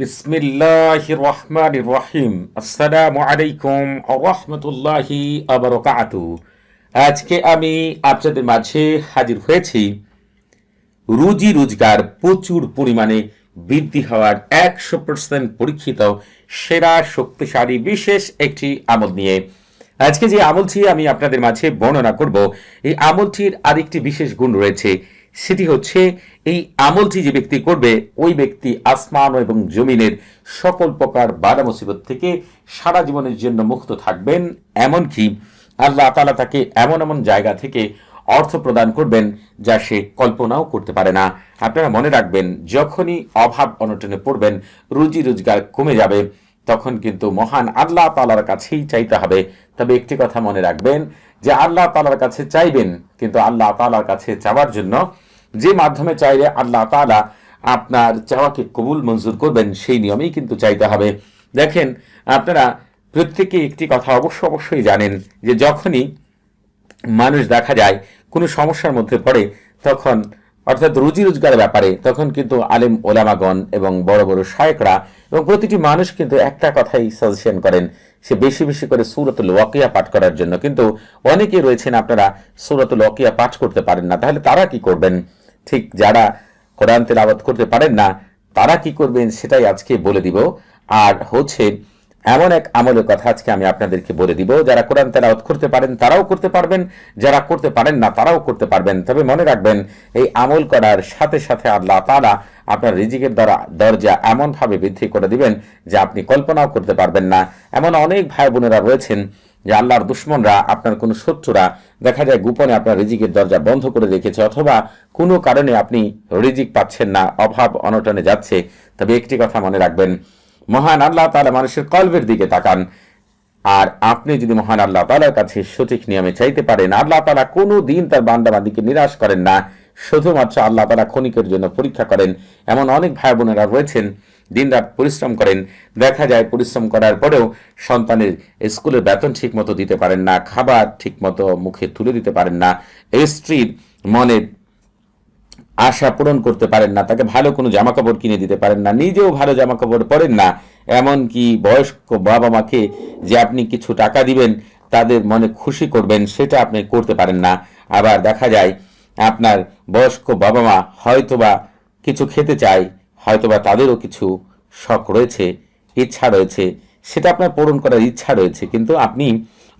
বিসমিল্লাহ রহমান রহিম আসসালামু আলাইকুম রহমতুল্লাহি আবরকাতু আজকে আমি আপনাদের মাঝে হাজির হয়েছি। রুজি রোজগার প্রচুর পরিমাণে বৃদ্ধি হওয়ার একশো পার্সেন্ট পরীক্ষিত, সেরা, শক্তিশালী, বিশেষ একটি আমল নিয়ে। আজকে যে আমলটি আমি আপনাদের মাঝে বর্ণনা করব, এই আমলটির আরেকটি বিশেষ গুণ রয়েছে। সেটি হচ্ছে এই আমলটি যে ব্যক্তি করবে, ওই ব্যক্তি আসমান এবং জমিনের সকল প্রকার বাধা মুসিবত থেকে সারা জীবনের জন্য মুক্ত থাকবেন। এমনকি আল্লাহ তালা তাকে এমন এমন জায়গা থেকে অর্থ প্রদান করবেন যা সে কল্পনাও করতে পারে না। আপনারা মনে রাখবেন, যখনই অভাব অনটনে পড়বেন, রুজি রোজগার কমে যাবে, তখন কিন্তু মহান আল্লাহ তালার কাছেই চাইতে হবে। তবে একটি কথা মনে রাখবেন, যে আল্লাহ তালার কাছে চাইবেন, কিন্তু আল্লাহ তালার কাছে চাওয়ার জন্য যে মাধ্যমে চাইলে আল্লাহ তালা আপনার চাওয়াকে কবুল মঞ্জুর করবেন, সেই নিয়মেই কিন্তু চাইতে হবে। দেখেন, আপনারা প্রত্যেকে একটি কথা অবশ্য অবশ্যই জানেন যে যখনই মানুষ দেখা যায় কোনো সমস্যার মধ্যে পড়ে, তখন অর্থাৎ রুজি রোজগারের ব্যাপারে, তখন কিন্তু আলেম ওলামাগণ এবং বড় বড় শায়করা এবং প্রতিটি মানুষ কিন্তু একটা কথাই সাজেশন করেন, সে বেশি বেশি করে সুরতুল ওয়াকিয়া পাঠ করার জন্য। কিন্তু অনেকে রয়েছেন আপনারা সুরতুল ওয়াকিয়া পাঠ করতে পারেন না, তাহলে তারা কি করবেন? ঠিক যারা কোরআন তেলাওয়াত করতে পারেন না, তারা কি করবেন সেটাই আজকে বলে দিব। আর হচ্ছে, এমন এক আমলের কথা আজকে আমি আপনাদেরকে বলে দিব। যারা কোরআন তেলাওয়াত করতে পারেন, তারাও করতে পারবেন। যারা করতে পারেন না, তারাও করতে পারবেন। তবে মনে রাখবেন, এই আমল করার সাথে সাথে আল্লাহ তারা আপনার রিজিকের দ্বারা দরজা এমনভাবে বৃদ্ধি করে দিবেন যে আপনি কল্পনাও করতে পারবেন না। এমন অনেক ভাই বোনেরা রয়েছেন যে আল্লাহর দুশ্মনরা, আপনার কোনো শত্রুরা, দেখা যায় গোপনে আপনার রিজিকের দরজা বন্ধ করে রেখেছে, অথবা কোনো কারণে আপনি রিজিক পাচ্ছেন না, অভাব অনটনে যাচ্ছে। তবে একটি কথা মনে রাখবেন, মহান আল্লাহ তালা মানুষের কলবের দিকে তাকান। আর আপনি যদি মহান আল্লাহ তালার কাছে সঠিক নিয়মে চাইতে পারেন, আল্লাহ তালা কোনো দিন তার বান্দাবান্দিকে নিরাশ করেন না। শুধুমাত্র আল্লাহ তালা ক্ষণিকের জন্য পরীক্ষা করেন। এমন অনেক ভাই বোনেরা রয়েছেন দিনরাত পরিশ্রম করেন। দেখা যায় পরিশ্রম করার পরেও সন্তানের স্কুলের বেতন ঠিক মতো দিতে পারেন না, খাবার ঠিক মতো মুখে তুলে দিতে পারেন না স্ত্রীর মনের আশা পূরণ করতে পারেন না, তাকে ভালো কোনো জামা কাপড় কিনে দিতে পারেন না, নিজেও ভালো জামা কাপড় পরেন না, এমনকি বয়স্ক বাবা মাকে যে আপনি কিছু টাকা দিবেন, তাদের মনে খুশি করবেন, সেটা আপনি করতে পারেন না। আবার দেখা যায়, আপনার বয়স্ক বাবা মা হয়তোবা কিছু খেতে চায় হয়তোবা তাদেরও কিছু শখ রয়েছে, ইচ্ছা রয়েছে, সেটা আপনার পূরণ করার ইচ্ছা রয়েছে, কিন্তু আপনি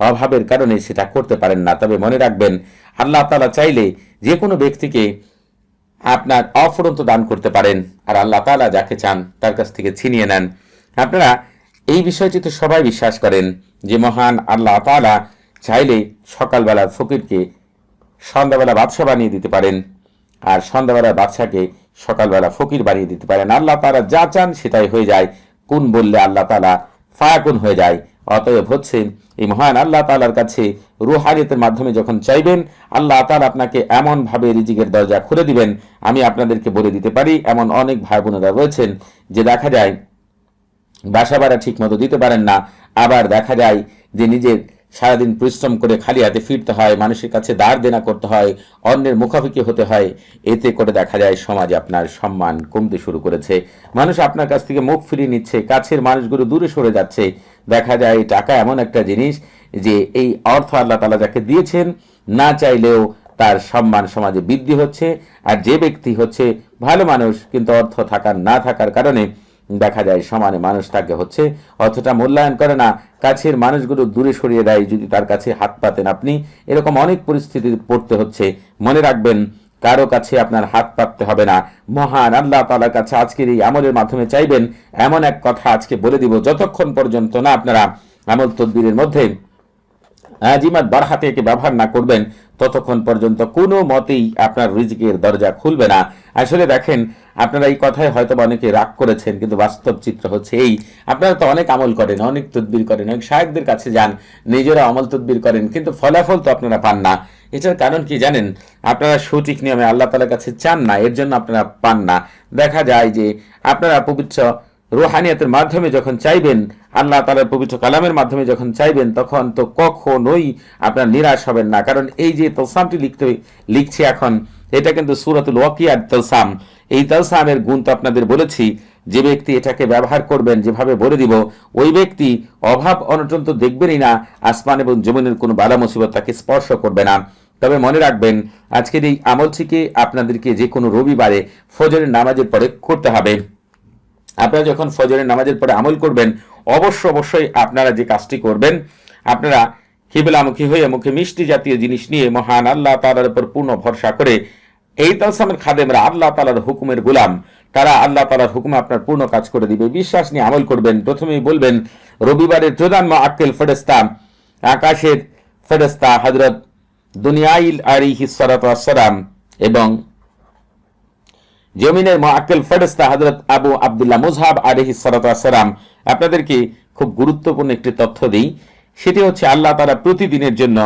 অভাবের কারণে সেটা করতে পারেন না। তবে মনে রাখবেন, আল্লাহ তালা চাইলে যে কোনো ব্যক্তিকে আপনার অফুরন্ত দান করতে পারেন, আর আল্লাহ তালা যাকে চান তার কাছ থেকে ছিনিয়ে নেন। আপনারা এই বিষয়টি তো সবাই বিশ্বাস করেন যে মহান আল্লাহ তালা চাইলে সকালবেলার ফকিরকে সন্ধ্যাবেলা বাদশা বানিয়ে দিতে পারেন, আর সন্ধ্যাবেলার বাদশাকে সকালবেলা ফকির বানিয়ে দিতে পারেন। আল্লাহ তালা যা চান সেটাই হয়ে যায়। কোন বললে আল্লাহ তালা ফায়াকুন হয়ে যায়। অতএব হচ্ছে এই মহান আল্লাহ তালার কাছে রুহানিয়তের মাধ্যমে যখন চাইবেন, আল্লাহ তালা আপনাকে এমনভাবে রিজিকের দরজা খুলে দিবেন। আমি আপনাদেরকে বলে দিতে পারি, এমন অনেক ভাই বোনেরা রয়েছেন যে দেখা যায়, বাসা ভাড়া ঠিক মতো দিতে পারেন না। আবার দেখা যায় যে নিজের সারাদিন পরিশ্রম করে খালি হাতে ফিরতে হয়, মানুষের কাছে দাঁড় দেনা করতে হয়, অন্যের মুখাফিকি হতে হয়, এতে করে দেখা যায় সমাজে আপনার সম্মান কমতে শুরু করেছে। মানুষ আপনার কাছ থেকে মুখ ফিরিয়ে নিচ্ছে, কাছের মানুষগুলো দূরে সরে যাচ্ছে। দেখা যায় টাকা এমন একটা জিনিস যে এই অর্থ আল্লাহ তালা যাকে দিয়েছেন, না চাইলেও তার সম্মান সমাজে বৃদ্ধি হচ্ছে। আর যে ব্যক্তি হচ্ছে ভালো মানুষ, কিন্তু অর্থ থাকার, না থাকার কারণে দেখা যায় সমানে মানুষ তাকে হচ্ছে অতটা মূল্যায়ন করে না, কাছের মানুষগুলো দূরে সরিয়ে দেয় যদি তার কাছে হাত পাতেন আপনি। এরকম অনেক পরিস্থিতি পড়তে হচ্ছে। মনে রাখবেন, কারও কাছে আপনার হাত পাততে হবে না। মহান আল্লাহ তালার কাছে আজকের এই আমলের মাধ্যমে চাইবেন, এমন এক কথা আজকে বলে দিব, যতক্ষণ পর্যন্ত না আপনারা আমল তদ্বিরের মধ্যে জিমাত বারহাতে একে ব্যবহার না করবেন, ততক্ষণ পর্যন্ত কোনো মতেই আপনার রিজিকের দরজা খুলবে না। আসলে দেখেন আপনারা এই কথায় হয়তো অনেকে রাগ করেছেন, কিন্তু বাস্তব চিত্র হচ্ছে এই। আপনারা তো অনেক আমল করেন, অনেক তদবির করেন, অনেক সাহেবদের কাছে যান, নিজেরা আমল তদবির করেন, কিন্তু ফলাফল তো আপনারা পান না। এটার কারণ কি জানেন? আপনারা সঠিক নিয়মে আল্লাহ তালার কাছে চান না, এর জন্য আপনারা পান না। দেখা যায় যে আপনারা পবিত্র রোহানিয়াতের মাধ্যমে যখন চাইবেন, আল্লাহ তালার পবিত্র কালামের মাধ্যমে যখন চাইবেন, তখন তো কখনোই আপনার নিরাশ হবেন না। কারণ এই যে তলসামটি লিখতে, লিখছি এখন এটা কিন্তু সুরাতুল ওয়াকিয়ার তলসাম। এই তালসামের গুণ তো আপনাদের বলেছি, যে ব্যক্তি এটাকে ব্যবহার করবেন, যেভাবে বলে দিব, ওই ব্যক্তি অভাব অনটন তো দেখবেনই না, আসমান এবং জমিনের কোনো বালা মুসিবত তাকে স্পর্শ করবে না। তবে মনে রাখবেন, আজকের এই আমলটিকে আপনাদেরকে যে কোনো রবিবারে ফজরের নামাজের পরে করতে হবে। আপনারা যখন ফজরের নামাজের পরে আমল করবেন, অবশ্য অবশ্যই আপনারা যে কাজটি করবেন, আপনারা কিবলামুখী হয়ে মুখে মিষ্টি জাতীয় জিনিস নিয়ে মহান আল্লাহ তালার উপর পূর্ণ ভরসা করে এই তালসামের খাদেমরা আল্লাহ তালার হুকুমের গোলাম। তারা আল্লাহ তালার হুকুমে আপনার পূর্ণ কাজ করে দিবে। বিশ্বাস নিয়ে আমল করবেন। প্রথমেই বলবেন, রবিবারের প্রধান মা আক্কেল ফেরেস্তা আকাশের ফেরেস্তা হজরত দুনিয়াইল আলিহি সালাম এবং জমিনের মোয়াক্কেল ফেরেস্তা হজরত আবু আবদুল্লাহ মুজহাব আলহি সালাম আপনাদেরকে খুব গুরুত্বপূর্ণ একটি তথ্য দিই। সেটি হচ্ছে আল্লাহ তারা প্রতিদিনের জন্য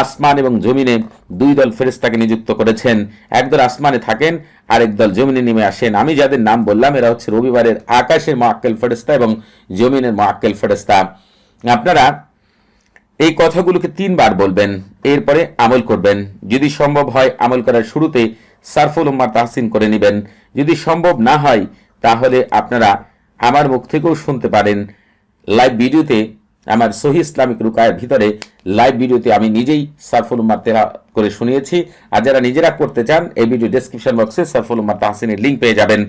আসমান এবং জমিনে দুই দল ফেরেস্তাকে নিযুক্ত করেছেন। একদল আসমানে থাকেন, আরেক দল জমিনে নেমে আসেন। আমি যাদের নাম বললাম, এরা হচ্ছে রবিবারের আকাশের মোয়াক্কেল ফেরেস্তা এবং জমিনের মোয়াক্কেল ফেরেস্তা আপনারা এই কথাগুলোকে তিনবার বলবেন, এরপরে আমল করবেন। যদি সম্ভব হয় আমল করার শুরুতে সারফুল উম্মার তাহসিন করে নেবেন। যদি সম্ভব না হয়, তাহলে আপনারা আমার মুখ থেকেও শুনতে পারেন। লাইভ ভিডিওতে আমার সহি ইসলামিক রুকায়ের ভিতরে লাইভ ভিডিওতে আমি নিজেই সারফুল উম্মার তেরা করে শুনিয়েছি। আর যারা নিজেরা করতে চান, এই ভিডিও ডেসক্রিপশন বক্সে সারফুল উম্মার তাহসিনের লিঙ্ক পেয়ে যাবেন।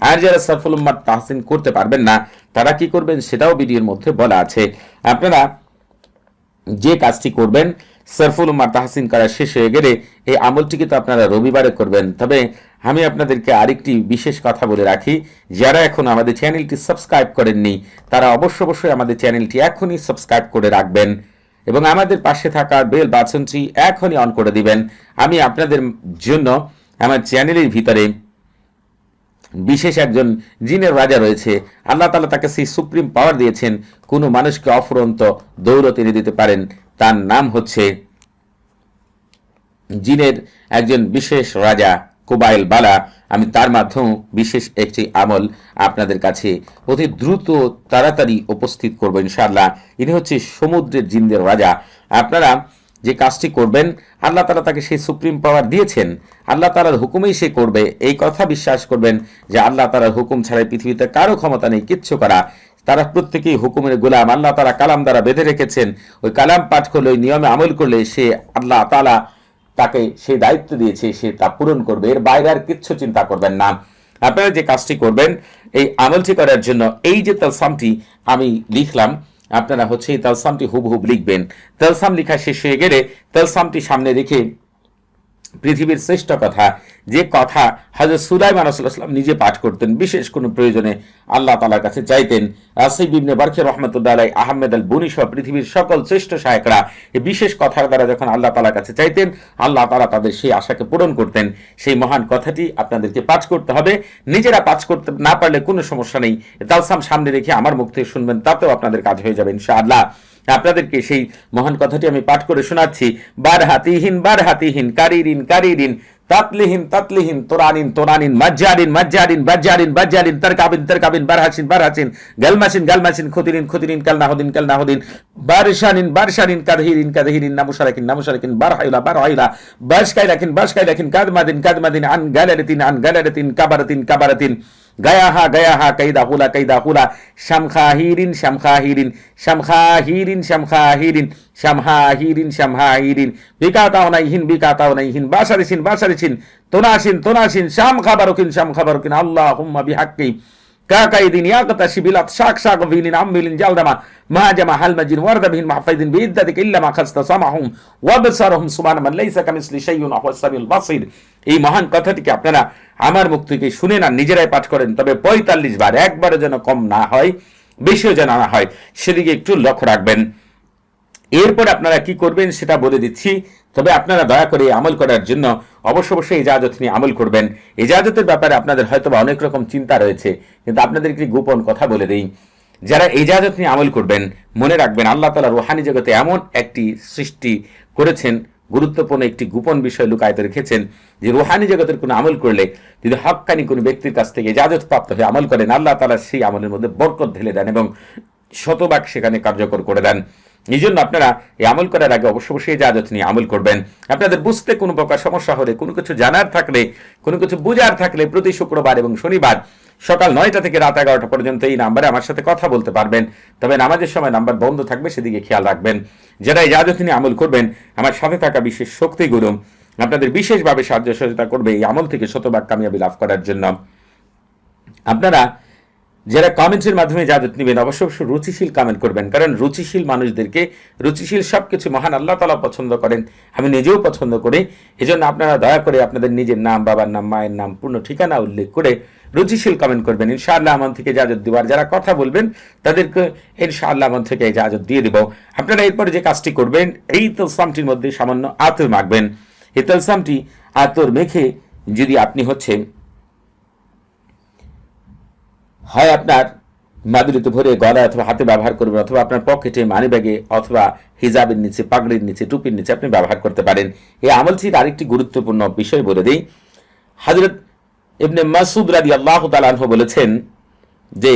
আর যারা সারফুল উম্মার তাহসিন করতে পারবেন না, তারা কি করবেন সেটাও ভিডিওর মধ্যে বলা আছে। আপনারা যে কাজটি করবেন সরফুল উম্মার তাহসিন করা শেষ হয়ে গেলে এই আমলটিকে তো আপনারা রবিবারে করবেন। তবে আমি আপনাদেরকে আরেকটি বিশেষ কথা বলে রাখি, যারা এখন আমাদের চ্যানেলটি সাবস্ক্রাইব করেননি, তারা অবশ্য অবশ্যই আমাদের চ্যানেলটি এখনই সাবস্ক্রাইব করে রাখবেন এবং আমাদের পাশে থাকা বেল বাটনটি এখনই অন করে দিবেন। আমি আপনাদের জন্য আমার চ্যানেলের ভিতরে বিশেষ একজন জিনের রাজা রয়েছে, আল্লাহ তালা তাকে সেই সুপ্রিম পাওয়ার দিয়েছেন, কোনো মানুষকে অফুরন্ত দৌড় এনে দিতে পারেন। তার নাম হচ্ছে জিনের একজন বিশেষ রাজা কোবাইল বালা। আমি তার মাধ্যমে বিশেষ একটি আমল আপনাদের কাছে অতি দ্রুত তাড়াতাড়ি উপস্থিত করব ইনশাআল্লাহ। ইনি হচ্ছে সমুদ্রের জিনদের রাজা। আপনারা যে কাজটি করবেন, আল্লাহ তালা তাকে সেই সুপ্রিম পাওয়ার দিয়েছেন। আল্লাহ তালার হুকুমেই সে করবে। এই কথা বিশ্বাস করবেন যে আল্লাহ তালার হুকুম ছাড়াই পৃথিবীতে কারও ক্ষমতা নেই, কিচ্ছু করা। তারা প্রত্যেকেই হুকুমের গোলাম। আল্লাহ তালা কালাম দ্বারা বেঁধে রেখেছেন। ওই কালাম পাঠ করলে, ওই নিয়মে আমল করলে সে আল্লাহ তালা তাকে সেই দায়িত্ব দিয়েছে, সে তা পূরণ করবে। এর বাইরে আর কিচ্ছু চিন্তা করবেন না। আপনারা যে কাজটি করবেন, এই আমলটি করার জন্য এই যে তালসামটি আমি লিখলাম, আপনারা হচ্ছে এই তালসামটি হুবহুব লিখবেন। তালসাম লেখা শেষ হয়ে গেলে তালসামটি সামনে রেখে পৃথিবীর শ্রেষ্ঠ কথা, যে কথা হাজর সুলাইমান আসলাম নিজে পাঠ করতেন, বিশেষ কোনো প্রয়োজনে আল্লাহ তালার কাছে চাইতেন। আসিব ইবনে বারখে রহমতুল্লাহ আহমেদ আল বনি সহ পৃথিবীর সকল শ্রেষ্ঠ সহায়করা এই বিশেষ কথার দ্বারা যখন আল্লাহ তালার কাছে চাইতেন, আল্লাহ তালা তাদের সেই আশাকে পূরণ করতেন। সেই মহান কথাটি আপনাদেরকে পাঠ করতে হবে। নিজেরা পাঠ করতে না পারলে কোনো সমস্যা নেই। তালসাম সামনে রেখে আমার মুখ থেকে শুনবেন, তাতেও আপনাদের কাজ হয়ে যাবে ইনশাআল্লাহ। আপনাদেরকে সেই মহান কথাটি আমি পাঠ করে শোনাচ্ছি। বার হাতিহীন বার হাতিহীন, কারিরিন কারিরিন, তাতলিহীন তাতলিহীন, তোরানিন তোরানিন, মজ্জারিন মজ্জারিন, বাজ্জারিন বাজ্জারিন, তারকাবিন তারকাবিন, বারহাসিন বারহাসিন, গালমাসিন গালমাসিন, খুতিরিন খুতিরিন কালনাহদিন কালনাহদিন বারশানিন বারশানিন কাদহিরিন কাদহিরিন নামুশারাকিন নামুশারাকিন বারহাইলা বারহাইলা বাশকাই রাখিন কাদমাদিন কাদমাদিন, আন গালারাতিন আন গালারাতিন, কাবারাতিন কাবারাতিন। গায়াহা গায়াহা কাইদা হুলা কাইদা হুলা শামখাহিরিন শামখাহিরিন শামখাহিরিন শামখাহিরিন শামহাহিরিন শামহাহিরিন বিকাতাও নাইহিন বিকাতাও নাইহিন বাসারিসিন বাসারিসিন তোনাসিন তোনাসিন শাম খাবারকিন শাম খাবারকিন আল্লাহ হুম্মা বিহাক্কি كاكايدين ياقتشي بلات شاك شاك فيلين عميلين جلدما ما جمع هلمجين ورد بهن محفيدين بإدتك إلا ما خست سمعهم وبصرهم سبحان من ليس كمثل شيء وهو السميع البصير এই মহান কথাটিকে আপনারা আমার মুখ থেকে শুনে না, নিজেরাই পাঠ করেন। তবে পঁয়তাল্লিশ বার, একবারও যেন কম না হয়, বেশিও যেন না হয়, সেদিকে একটু লক্ষ্য রাখবেন। এরপর আপনারা কি করবেন সেটা বলে দিচ্ছি। তবে আপনারা দয়া করে আমল করার জন্য অবশ্য অবশ্যই ইজাজত নিয়ে আমল করবেন। ইজাজতের ব্যাপারে আপনাদের হয়তো বা অনেক রকম চিন্তা রয়েছে, কিন্তু আপনাদের একটি গোপন কথা বলে দিই। যারা ইজাজত নিয়ে আমল করবেন, মনে রাখবেন আল্লাহ তালা রুহানি জগতে এমন একটি সৃষ্টি করেছেন গুরুত্বপূর্ণ একটি গোপন বিষয় লুকায়িত রেখেছেন যে রুহানি জগতের কোনো আমল করলে যদি হকানি কোনো ব্যক্তির কাছ থেকে ইজাজত প্রাপ্ত হয়ে আমল করেন, আল্লাহ তালা সেই আমলের মধ্যে বরকত ঢেলে দেন এবং শতভাগ সেখানে কার্যকর করে দেন। এই জন্য আপনারা এই আমল করার আগে অবশ্য অবশ্যই ইজাজত নিয়ে আমল করবেন। আপনাদের বুঝতে কোনো প্রকার সমস্যা হলে, কোনো কিছু জানার থাকলে, কোনো কিছু বুঝার থাকলে প্রতি শুক্রবার এবং শনিবার সকাল নয়টা থেকে রাত এগারোটা পর্যন্ত এই নাম্বারে আমার সাথে কথা বলতে পারবেন। তবে নামাজের সময় নাম্বার বন্ধ থাকবে, সেদিকে খেয়াল রাখবেন। যারা ইজাজত নিয়ে আমল করবেন, আমার সাথে থাকা বিশেষ শক্তিগুলো আপনাদের বিশেষভাবে সাহায্য সহযোগিতা করবে এই আমল থেকে শতভাগ কামিয়াবি লাভ করার জন্য। আপনারা যারা কমেন্টসের মাধ্যমে ইজাজত নেবেন, অবশ্য অবশ্য রুচিশীল কমেন্ট করবেন, কারণ রুচিশীল মানুষদেরকে রুচিশীল সব কিছু মহান আল্লাহ তালা পছন্দ করেন, আমি নিজেও পছন্দ করি, এজন্য আপনারা দয়া করে আপনাদের নিজের নাম, বাবার নাম, মায়ের নাম পূর্ণ ঠিকানা উল্লেখ করে রুচিশীল কমেন্ট করবেন। ইনশাআল্লাহ আমন থেকে ইজাজত দেওয়ার যারা কথা বলবেন, তাদেরকে ইনশাআল্লাহ আমন থেকে ইজাজত দিয়ে দেব। আপনারা এরপরে যে কাজটি করবেন, এই তলসামটির মধ্যে সামান্য আতর মাখবেন। এই তলসামটি আতর মেখে যদি আপনি হচ্ছে হয় আপনার মাদুরিতে ভরে গলায় অথবা হাতে ব্যবহার করবেন, অথবা আপনার পকেটে মানি ব্যাগে অথবা হিজাবের নিচে, পাগড়ির নিচে, টুপির নিচে আপনি ব্যবহার করতে পারেন। এই আমলটির আরেকটি গুরুত্বপূর্ণ বিষয় বলে দিই। হাজরত ইবনে মাসুদ রাদি আল্লাহ তালাহ বলেছেন যে,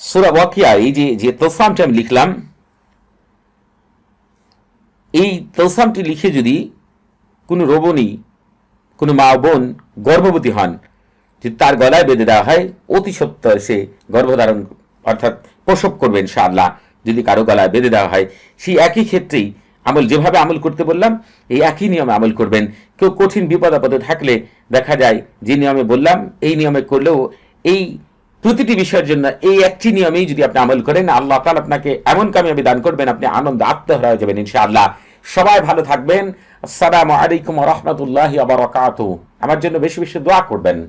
সুরা ওয়াকিয়া, এই যে যে তোসামটি আমি লিখলাম, এই তোসামটি লিখে যদি কোনো রোবণী কোনো মা বোন গর্ভবতী হন যদি তার গলায় বেঁধে দেওয়া হয়, অতি সত্তর সে গর্ভধারণ অর্থাৎ প্রসব করবে ইনশাআল্লাহ। যদি কারও গলায় বেঁধে দেওয়া হয়, সেই একই ক্ষেত্রেই আমল, যেভাবে আমল করতে বললাম, এই একই নিয়মে আমল করবেন। কেউ কঠিন বিপদ আপদে থাকলে দেখা যায়, যে নিয়মে বললাম, এই নিয়মে করলেও এই প্রতিটি বিষয়ের জন্য এই একটি নিয়মেই যদি আপনি আমল করেন, আল্লাহ তাআলা আপনাকে এমন কামিয়াবি দান করবেন, আপনি আনন্দ আত্মহারা হয়ে যাবেন ইনশাআল্লাহ। সবাই ভালো থাকবেন। আসসালামু আলাইকুম রহমতুল্লাহ আবার আমার জন্য বেশি বেশি দোয়া করবেন।